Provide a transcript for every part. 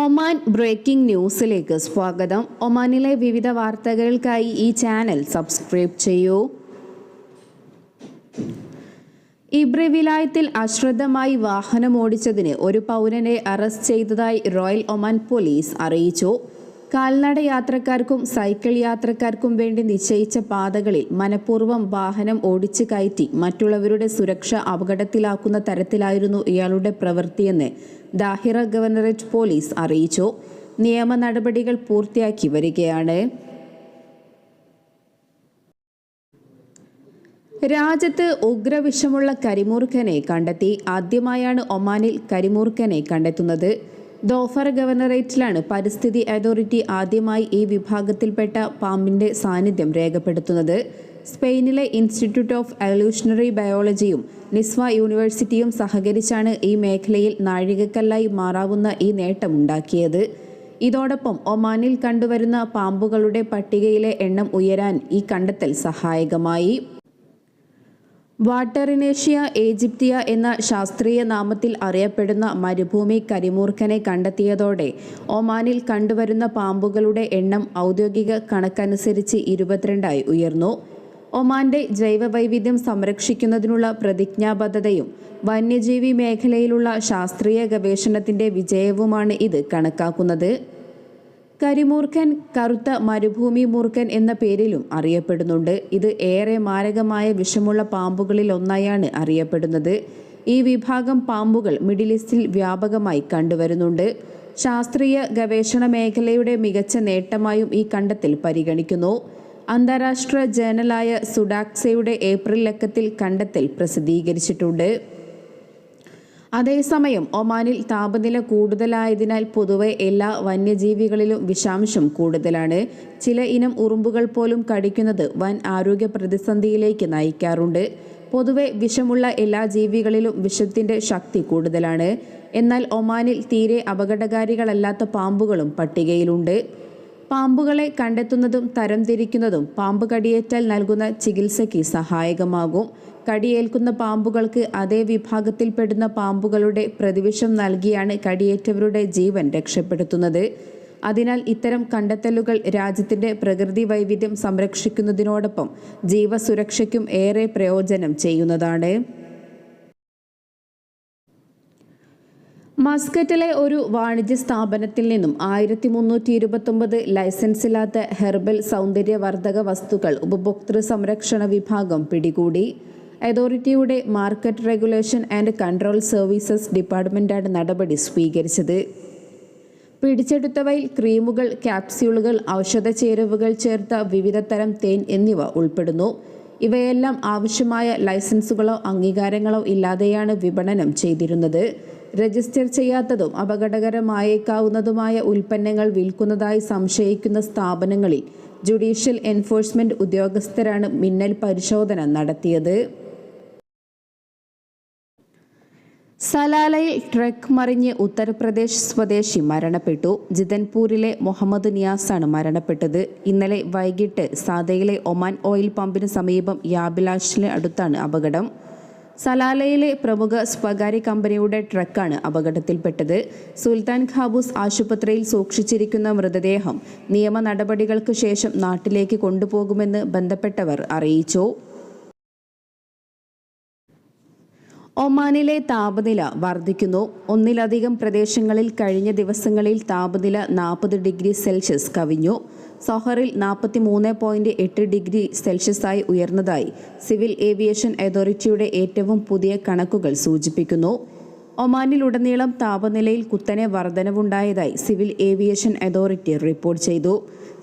Oman breaking ന്യൂസിലേക്ക് സ്വാഗതം. ഒമാനിലെ വിവിധ വാർത്തകൾക്കായി ഈ ചാനൽ സബ്സ്ക്രൈബ് ചെയ്യൂ. ഇബ്രി വിലായത്തിൽ അശ്രദ്ധമായി വാഹനമോടിച്ചതിന് ഒരു പൗരനെ അറസ്റ്റ് ചെയ്തതായി റോയൽ ഒമാൻ പോലീസ് അറിയിച്ചു. കാൽനട യാത്രക്കാർക്കും സൈക്കിൾ യാത്രക്കാർക്കും വേണ്ടി നിശ്ചയിച്ച പാതകളിൽ മനഃപൂർവം വാഹനം ഓടിച്ചു കയറ്റി മറ്റുള്ളവരുടെ സുരക്ഷ അപകടത്തിലാക്കുന്ന തരത്തിലായിരുന്നു ഇയാളുടെ പ്രവൃത്തിയെന്ന് ദാഹിറ ഗവർണറേറ്റ് പോലീസ് അറിയിച്ചു. നിയമ നടപടികൾ പൂർത്തിയാക്കി വരികയാണ്. രാജ്യത്ത് ഉഗ്രവിഷമുള്ള കരിമൂർഖനെ കണ്ടെത്തി. ആദ്യമായാണ് ഒമാനിൽ കരിമൂർഖനെ കണ്ടെത്തുന്നത്. ദോഫർ ഗവർണറേറ്റിലാണ് പരിസ്ഥിതി അതോറിറ്റി ആദ്യമായി ഈ വിഭാഗത്തിൽപ്പെട്ട പാമ്പിന്റെ സാന്നിധ്യം രേഖപ്പെടുത്തുന്നത്. സ്പെയിനിലെ ഇൻസ്റ്റിറ്റ്യൂട്ട് ഓഫ് എവല്യൂഷണറി ബയോളജിയും നിസ്വ യൂണിവേഴ്സിറ്റിയും സഹകരിച്ചാണ് ഈ മേഖലയിൽ നാഴികക്കല്ലായി മാറാവുന്ന ഈ നേട്ടമുണ്ടാക്കിയത് ഇതോടൊപ്പം ഒമാനിൽ കണ്ടുവരുന്ന പാമ്പുകളുടെ പട്ടികയിലെ എണ്ണം ഉയരാൻ ഈ കണ്ടെത്തൽ സഹായകമായി. വാട്ടറിനേഷ്യ ഈജിപ്തിയ എന്ന ശാസ്ത്രീയ നാമത്തിൽ അറിയപ്പെടുന്ന മരുഭൂമി കരിമൂർഖനെ കണ്ടെത്തിയതോടെ ഒമാനിൽ കണ്ടുവരുന്ന പാമ്പുകളുടെ എണ്ണം ഔദ്യോഗിക കണക്കനുസരിച്ച് ഇരുപത്തിരണ്ടായി ഉയർന്നു. ഒമാന്റെ ജൈവവൈവിധ്യം സംരക്ഷിക്കുന്നതിനുള്ള പ്രതിജ്ഞാബദ്ധതയും വന്യജീവി മേഖലയിലുള്ള ശാസ്ത്രീയ ഗവേഷണത്തിന്റെ വിജയവുമാണ് ഇത് കണക്കാക്കുന്നത്. കരിമൂർഖൻ കറുത്ത മരുഭൂമി മൂർഖൻ എന്ന പേരിലും അറിയപ്പെടുന്നുണ്ട്. ഇത് ഏറെ മാരകമായ വിഷമുള്ള പാമ്പുകളിൽ ഒന്നായാണ് അറിയപ്പെടുന്നത്. ഈ വിഭാഗം പാമ്പുകൾ മിഡിൽ ഈസ്റ്റിൽ വ്യാപകമായി കണ്ടുവരുന്നുണ്ട്. ശാസ്ത്രീയ ഗവേഷണ മേഖലയുടെ മികച്ച നേട്ടമായും ഈ കണ്ടെത്തൽ പരിഗണിക്കുന്നു. അന്താരാഷ്ട്ര ജേണലായ സുഡാക്സയുടെ ഏപ്രിൽ ലക്കത്തിൽ കണ്ടെത്തൽ പ്രസിദ്ധീകരിച്ചിട്ടുണ്ട്. അതേസമയം ഒമാനിൽ താപനില കൂടുതലായതിനാൽ പൊതുവെ എല്ലാ വന്യജീവികളിലും വിഷാംശം കൂടുതലാണ്. ചില ഇനം ഉറുമ്പുകൾ പോലും കടിക്കുന്നത് വൻ ആരോഗ്യ പ്രതിസന്ധിയിലേക്ക് നയിക്കാറുണ്ട്. പൊതുവെ വിഷമുള്ള എല്ലാ ജീവികളിലും വിഷത്തിന്റെ ശക്തി കൂടുതലാണ്. എന്നാൽ ഒമാനിൽ തീരെ അപകടകാരികളല്ലാത്ത പാമ്പുകളും പട്ടികയിലുണ്ട്. പാമ്പുകളെ കണ്ടെത്തുന്നതും തരംതിരിക്കുന്നതും പാമ്പ് കടിയേറ്റാൽ നൽകുന്ന ചികിത്സയ്ക്ക് സഹായകമാകും. കടിയേൽക്കുന്ന പാമ്പുകൾക്ക് അതേ വിഭാഗത്തിൽപ്പെടുന്ന പാമ്പുകളുടെ പ്രതിവിഷം നൽകിയാണ് കടിയേറ്റവരുടെ ജീവൻ രക്ഷപ്പെടുത്തുന്നത്. അതിനാൽ ഇത്തരം കണ്ടെത്തലുകൾ രാജ്യത്തിന്റെ പ്രകൃതി വൈവിധ്യം സംരക്ഷിക്കുന്നതിനോടൊപ്പം ജീവസുരക്ഷയ്ക്കും ഏറെ പ്രയോജനം ചെയ്യുന്നതാണ്. മസ്കറ്റിലെ ഒരു വാണിജ്യ സ്ഥാപനത്തിൽ നിന്നും ആയിരത്തി മുന്നൂറ്റി ഇരുപത്തൊമ്പത് ലൈസൻസില്ലാത്ത ഹെർബൽ സൗന്ദര്യവർദ്ധക വസ്തുക്കൾ ഉപഭോക്തൃ സംരക്ഷണ വിഭാഗം പിടികൂടി. അതോറിറ്റിയുടെ market regulation and control services ഡിപ്പാർട്ട്മെന്റാണ് നടപടി സ്വീകരിച്ചത്. പിടിച്ചെടുത്തവയിൽ ക്രീമുകൾ ക്യാപ്സ്യൂളുകൾ ഔഷധ ചേരുവകൾ ചേർത്ത വിവിധ തരം തേൻ എന്നിവ ഉൾപ്പെടുന്നു. ഇവയെല്ലാം ആവശ്യമായ ലൈസൻസുകളോ അംഗീകാരങ്ങളോ ഇല്ലാതെയാണ് വിപണനം ചെയ്തിരുന്നത്. രജിസ്റ്റർ ചെയ്യാത്തതും അപകടകരമായേക്കാവുന്നതുമായ ഉൽപ്പന്നങ്ങൾ വിൽക്കുന്നതായി സംശയിക്കുന്ന സ്ഥാപനങ്ങളിൽ ജുഡീഷ്യൽ എൻഫോഴ്സ്മെന്റ് ഉദ്യോഗസ്ഥരാണ് മിന്നൽ പരിശോധന നടത്തിയത്. സലാലയിൽ ട്രക്ക് മറിഞ്ഞ് ഉത്തർപ്രദേശ് സ്വദേശി മരണപ്പെട്ടു. ജിതൻപൂരിലെ മുഹമ്മദ് നിയാസാണ് മരണപ്പെട്ടത്. ഇന്നലെ വൈകിട്ട് സാദയിലെ ഒമാൻ ഓയിൽ പമ്പിന് സമീപം യാബിലാഷിന് അടുത്താണ് അപകടം. സലാലയിലെ പ്രമുഖ സ്വകാര്യ കമ്പനിയുടെ ട്രക്കാണ് അപകടത്തിൽപ്പെട്ടത്. സുൽത്താൻ ഖാബൂസ് ആശുപത്രിയിൽ സൂക്ഷിച്ചിരിക്കുന്ന മൃതദേഹം നിയമ നടപടികൾക്ക് ശേഷം നാട്ടിലേക്ക് കൊണ്ടുപോകുമെന്ന് ബന്ധപ്പെട്ടവർ അറിയിച്ചു. ഒമാനിലെ താപനില വർദ്ധിക്കുന്നു. ഒന്നിലധികം പ്രദേശങ്ങളിൽ കഴിഞ്ഞ ദിവസങ്ങളിൽ താപനില നാൽപ്പത് ഡിഗ്രി സെൽഷ്യസ് കവിഞ്ഞു. സൊഹറിൽ നാൽപ്പത്തി മൂന്ന് പോയിന്റ് എട്ട് ഡിഗ്രി സെൽഷ്യസായി ഉയർന്നതായി സിവിൽ ഏവിയേഷൻ അതോറിറ്റിയുടെ ഏറ്റവും പുതിയ കണക്കുകൾ സൂചിപ്പിക്കുന്നു. ഒമാനിലുടനീളം താപനിലയിൽ കുത്തനെ വർധനവുണ്ടായതായി സിവിൽ ഏവിയേഷൻ അതോറിറ്റി റിപ്പോർട്ട് ചെയ്തു.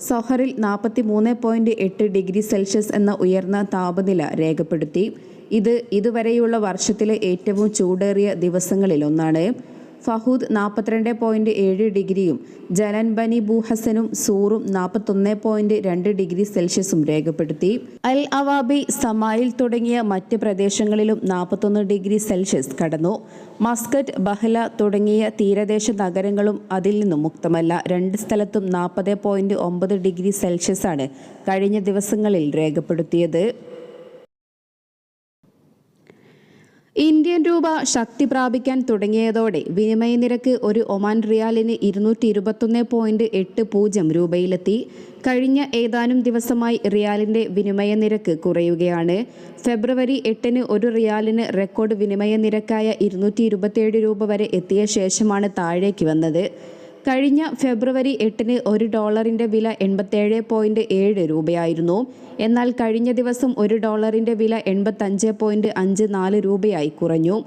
സൊഹറിൽ നാൽപ്പത്തി മൂന്ന് എട്ട് ഡിഗ്രി സെൽഷ്യസ് എന്ന ഉയർന്ന താപനില രേഖപ്പെടുത്തി. ഇത് ഇതുവരെയുള്ള വർഷത്തിലെ ഏറ്റവും ചൂടേറിയ ദിവസങ്ങളിലൊന്നാണ് ഫഹൂദ് നാൽപ്പത്തിരണ്ട് പോയിന്റ് ഏഴ് ഡിഗ്രിയും ജലൻ ബനി ബൂഹസനും സൂറും നാൽപ്പത്തൊന്ന് പോയിന്റ് രണ്ട് ഡിഗ്രി സെൽഷ്യസും രേഖപ്പെടുത്തി. അൽ അവാബി സമായിൽ തുടങ്ങിയ മറ്റ് പ്രദേശങ്ങളിലും നാൽപ്പത്തൊന്ന് ഡിഗ്രി സെൽഷ്യസ് കടന്നു. മസ്കറ്റ് ബഹ്ല തുടങ്ങിയ തീരദേശ നഗരങ്ങളും അതിൽ നിന്നും മുക്തമല്ല. രണ്ട് സ്ഥലത്തും നാൽപ്പത് പോയിന്റ് ഒമ്പത് ഡിഗ്രി സെൽഷ്യസാണ് കഴിഞ്ഞ ദിവസങ്ങളിൽ രേഖപ്പെടുത്തിയത്. ഇന്ത്യൻ രൂപ ശക്തി പ്രാപിക്കാൻ തുടങ്ങിയതോടെ വിനിമയ നിരക്ക് ഒരു ഒമാൻ റിയാലിന് ഇരുന്നൂറ്റി ഇരുപത്തൊന്ന് പോയിന്റ് എട്ട് പൂജ്യം രൂപയിലെത്തി. കഴിഞ്ഞ ഏതാനും ദിവസമായി റിയാലിന്റെ വിനിമയ നിരക്ക് കുറയുകയാണ്. ഫെബ്രുവരി എട്ടിന് ഒരു റിയാലിന് റെക്കോർഡ് വിനിമയ നിരക്കായ ഇരുന്നൂറ്റി രൂപ വരെ എത്തിയ ശേഷമാണ് താഴേക്ക് വന്നത്. കഴിഞ്ഞ ഫെബ്രുവരി എട്ടിന് ഒരു ഡോളറിന്റെ വില എൺപത്തേഴ് പോയിന്റ് ഏഴ് രൂപയായിരുന്നു. എന്നാൽ കഴിഞ്ഞ ദിവസം ഒരു ഡോളറിന്റെ വില എൺപത്തഞ്ച് പോയിന്റ് അഞ്ച് നാല് രൂപയായി കുറഞ്ഞു.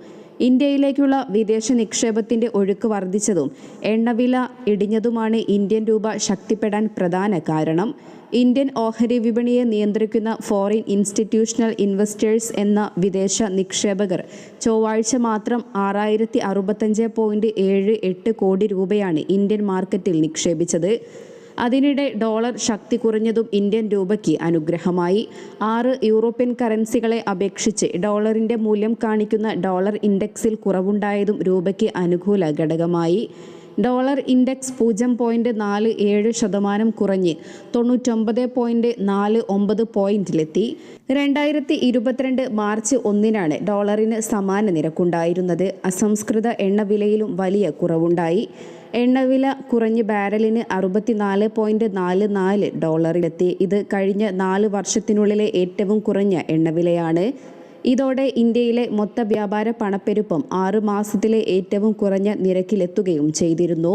ഇന്ത്യയിലേക്കുള്ള വിദേശ നിക്ഷേപത്തിന്റെ ഒഴുക്ക് വർദ്ധിച്ചതും എണ്ണവില ഇടിഞ്ഞതുമാണ് ഇന്ത്യൻ രൂപ ശക്തിപ്പെടാൻ പ്രധാന കാരണം. ഇന്ത്യൻ ഓഹരി വിപണിയെ നിയന്ത്രിക്കുന്ന ഫോറിൻ ഇൻസ്റ്റിറ്റ്യൂഷണൽ ഇൻവെസ്റ്റേഴ്സ് എന്ന വിദേശ നിക്ഷേപകർ ചൊവ്വാഴ്ച മാത്രം ആറായിരത്തി അറുപത്തഞ്ച് പോയിന്റ് ഏഴ് എട്ട് കോടി രൂപയാണ് ഇന്ത്യൻ മാർക്കറ്റിൽ നിക്ഷേപിച്ചത്. അതിനിടെ ഡോളർ ശക്തി കുറഞ്ഞതും ഇന്ത്യൻ രൂപയ്ക്ക് അനുഗ്രഹമായി. ആറ് യൂറോപ്യൻ കറൻസികളെ അപേക്ഷിച്ച് ഡോളറിന്റെ മൂല്യം കാണിക്കുന്ന ഡോളർ ഇൻഡെക്സിൽ കുറവുണ്ടായതും രൂപയ്ക്ക് അനുകൂല ഘടകമായി. ഡോളർ ഇൻഡെക്സ് പൂജ്യം പോയിന്റ് നാല് ഏഴ് ശതമാനം കുറഞ്ഞ് തൊണ്ണൂറ്റൊമ്പത് പോയിന്റ് നാല് ഒമ്പത് പോയിന്റിലെത്തി. രണ്ടായിരത്തി ഇരുപത്തിരണ്ട് മാർച്ച് ഒന്നിനാണ് ഡോളറിന് സമാന നിരക്കുണ്ടായിരുന്നത്. അസംസ്കൃത എണ്ണ വിലയിലും വലിയ കുറവുണ്ടായി. എണ്ണവില കുറഞ്ഞ് ബാരലിന് അറുപത്തിനാല് പോയിന്റ് നാല് നാല് ഡോളറിലെത്തി. ഇത് കഴിഞ്ഞ നാല് വർഷത്തിനുള്ളിലെ ഏറ്റവും കുറഞ്ഞ എണ്ണവിലയാണ്. ഇതോടെ ഇന്ത്യയിലെ മൊത്ത വ്യാപാര പണപ്പെരുപ്പം ആറ് മാസത്തിലെ ഏറ്റവും കുറഞ്ഞ നിരക്കിലെത്തുകയും ചെയ്തിരുന്നു.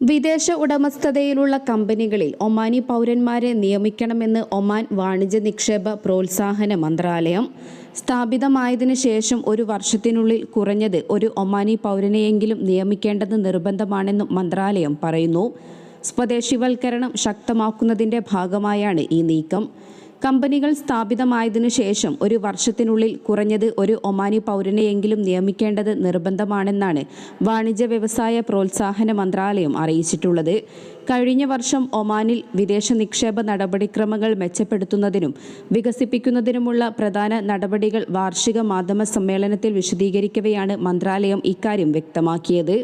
വിദേശ ഉടമസ്ഥതയിലുള്ള കമ്പനികളിൽ ഒമാനി പൗരന്മാരെ നിയമിക്കണമെന്ന് ഒമാൻ വാണിജ്യ നിക്ഷേപ പ്രോത്സാഹന മന്ത്രാലയം സ്ഥാപിതമായതിനു ശേഷം ഒരു വർഷത്തിനുള്ളിൽ കുറഞ്ഞത് ഒരു ഒമാനി പൗരനെയെങ്കിലും നിയമിക്കേണ്ടത് നിർബന്ധമാണെന്നും മന്ത്രാലയം പറയുന്നു. സ്വദേശിവൽക്കരണം ശക്തമാക്കുന്നതിന്റെ ഭാഗമായാണ് ഈ നീക്കം. കമ്പനികൾ സ്ഥാപിതമായതിനു ശേഷം ഒരു വർഷത്തിനുള്ളിൽ കുറഞ്ഞത് ഒരു ഒമാനി പൗരനെയെങ്കിലും നിയമിക്കേണ്ടത് നിർബന്ധമാണെന്നാണ് വാണിജ്യ വ്യവസായ പ്രോത്സാഹന മന്ത്രാലയം അറിയിച്ചിട്ടുള്ളത്. കഴിഞ്ഞ വർഷം ഒമാനിൽ വിദേശ നിക്ഷേപ നടപടിക്രമങ്ങൾ മെച്ചപ്പെടുത്തുന്നതിനും വികസിപ്പിക്കുന്നതിനുമുള്ള പ്രധാന നടപടികൾ വാർഷിക മാധ്യമ സമ്മേളനത്തിൽ വിശദീകരിക്കവെയാണ് മന്ത്രാലയം ഇക്കാര്യം വ്യക്തമാക്കിയത്.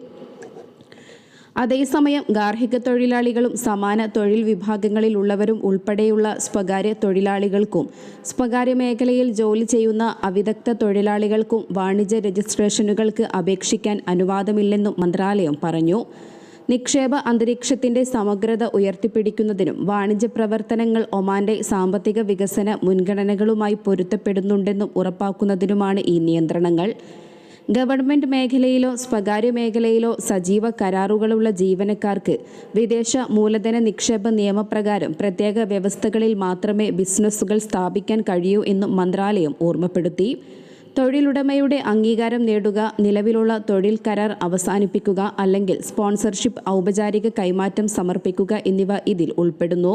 അതേസമയം ഗാർഹിക തൊഴിലാളികളും സമാന തൊഴിൽ വിഭാഗങ്ങളിലുള്ളവരും ഉൾപ്പെടെയുള്ള സ്വകാര്യ തൊഴിലാളികൾക്കും സ്വകാര്യ മേഖലയിൽ ജോലി ചെയ്യുന്ന അവിദഗ്ധ തൊഴിലാളികൾക്കും വാണിജ്യ രജിസ്ട്രേഷനുകൾക്ക് അപേക്ഷിക്കാൻ അനുവാദമില്ലെന്നും മന്ത്രാലയം പറഞ്ഞു. നിക്ഷേപ അന്തരീക്ഷത്തിന്റെ സമഗ്രത ഉയർത്തിപ്പിടിക്കുന്നതിനും വാണിജ്യ പ്രവർത്തനങ്ങൾ ഒമാന്റെ സാമ്പത്തിക വികസന മുൻഗണനകളുമായി പൊരുത്തപ്പെടുന്നുണ്ടെന്നും ഉറപ്പാക്കുന്നതിനുമാണ് ഈ നിയന്ത്രണങ്ങൾ. ഗവൺമെന്റ് മേഖലയിലോ സ്വകാര്യ മേഖലയിലോ സജീവ കരാറുകളുള്ള ജീവനക്കാർക്ക് വിദേശ മൂലധന നിക്ഷേപ നിയമപ്രകാരം പ്രത്യേക വ്യവസ്ഥകളിൽ മാത്രമേ ബിസിനസ്സുകൾ സ്ഥാപിക്കാൻ കഴിയൂ എന്നും മന്ത്രാലയം ഓർമ്മപ്പെടുത്തി. തൊഴിലുടമയുടെ അംഗീകാരം നേടുക നിലവിലുള്ള തൊഴിൽ കരാർ അവസാനിപ്പിക്കുക അല്ലെങ്കിൽ സ്പോൺസർഷിപ്പ് ഔപചാരിക കൈമാറ്റം സമർപ്പിക്കുക എന്നിവ ഇതിൽ ഉൾപ്പെടുന്നു.